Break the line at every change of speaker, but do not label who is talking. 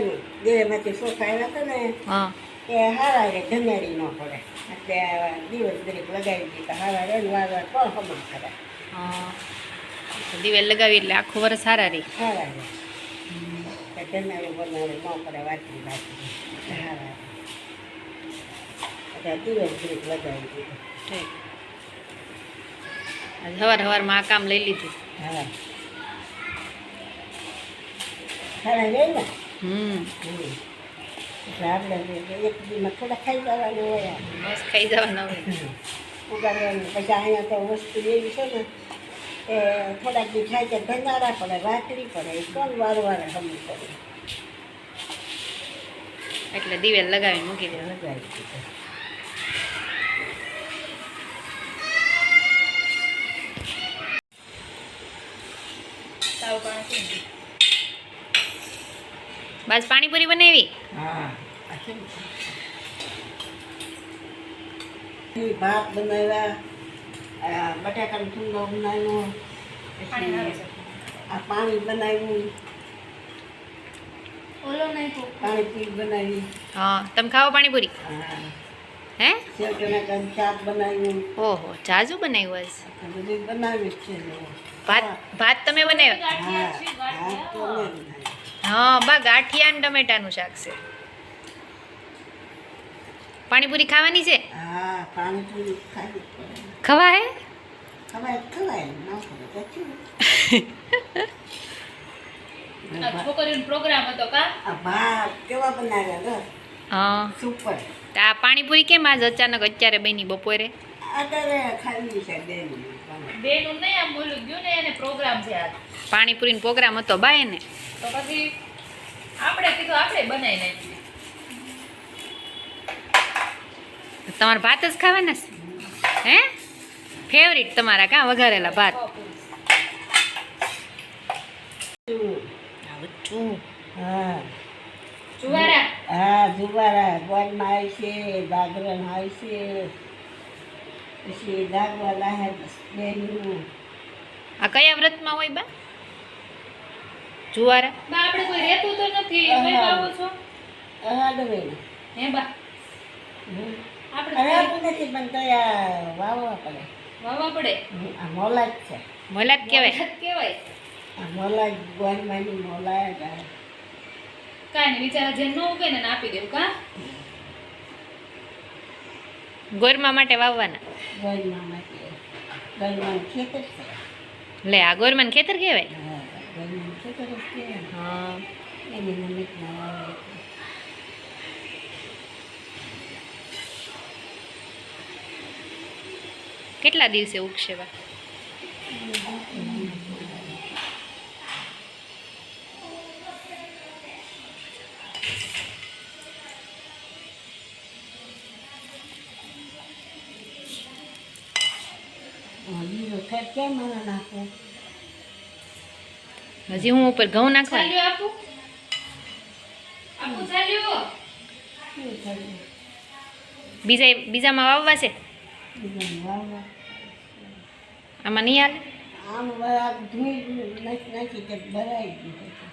આવ્યું દેહમાંથી સોખા આવ્યા હતા ને
હા.
એ હારા રે ધમેડી ન પડે. એટલે દિવસ દરેક લગાવી દીધા હારા રે વાર વાર પણ ખબર કરે.
હા. દિવેલ લગાવી એટલે આખું વર્ષ સારા રહી
હારા રે ધમેડી બનાવે ન પડે વાંચી વાંચી હારા રે એટલે દિવસ દરેક લગાવી દીધું
ઠીક. આજ સવાર સવારમાં આ કામ લઈ લીધું.
હા. હા રે ને
હમ.
એટલે આપણે એક થોડા ખાઈ જવાનું હોય.
બસ ખાઈ જવાના હોય.
ઉગાડવાનું. પછી અહીંયા તો વસ્તુ એવી છે ને કે થોડાક દી થાય તો ધંધારા પડે વાકડી પડે કોણ વાર વારે પડે
એટલે દિવેલ લગાવી મૂકી દે
લગાવી દીધું.
બસ પાણીપુરી બનાવી.
હા આ કેમ છે? ઈ ભાત બનાવ્યા આ બટાકાનું ચૂંદો બનાવ્યો આ પાણી બનાવ્યું. પાણીપુરી બનાવી.
હા તમે ખાઓ પાણીપુરી?
હા. શાક બનાવ્યું.
ઓહો જાજુ બનાવ્યું
બધું બનાવ્યું છે.
ભાત ભાત તમે બનાવ્યો?
હા હા
બા ગાંઠિયા ને ટમેટાનું શાક છે. પાણીપુરી ખાવાની છે?
હા પાણીપુરી ખાવી
ખવા હે
ખવાય ખવાય ન ખવાય તો શું?
છોકરીનો પ્રોગ્રામ હતો કા?
આ ભાત કેવા બનાવ્યા
હા.
સુપર
તો આ પાણીપુરી કેમ આજ અચાનક અત્યારે બની બપોરે?
બેન.
બેનું નહીં આમ બોલું ગયું ને એને પ્રોગ્રામ છે આજ.
પાણીપુરીનો પ્રોગ્રામ હતો બાય ને?
તો પછી આપણે કીધું આપણે બનાવી નાખીએ.
તમારે ભાત જ ખાવાના છે? હે? ફેવરિટ તમારા કાં વઘારેલા ભાત?
હા.
જુવારા.
હા જુવારા. ગોળમાં આવી છે ગાગરણ આવી છે. પછી દાગવા લાહે બેનું
આ કયા વ્રતમાં હોય બા? જુવારા?
બા આપણે કોઈ રહેતું તો નથી.
હા.
કઈ આવો છો?
અહાડવે
હે બા. આપણે
અરે નથી પણ તયા વાવવા પડે.
વાવવા પડે?
આ મોલાજ છે.
મોલાજ કહેવાય.
કેવાય
આ મોલાજ જ માની મોલા જ આ.
કાંઈ નહીં વિચારા જે ન ઉગે ને એને આપી દેવું કા?
ગોરમાં માટે વાવવાના.
માટે. ખેતર છે.
લે આ ગોરમાન ખેતર કહેવાય?
હા ખેતર જ છે
હા.
એની નિમિત્તમાં
કેટલા દિવસે ઉગશે બા
બીજો ખેત કેમ મને નાખે
હજી હું ઉપર ઘઉં નાખવા બીજા બીજામાં વાવવા છે? આમાં નહીં હાલે?
આમ ધૂળ નાખી નાખી ભરાઈ ગયું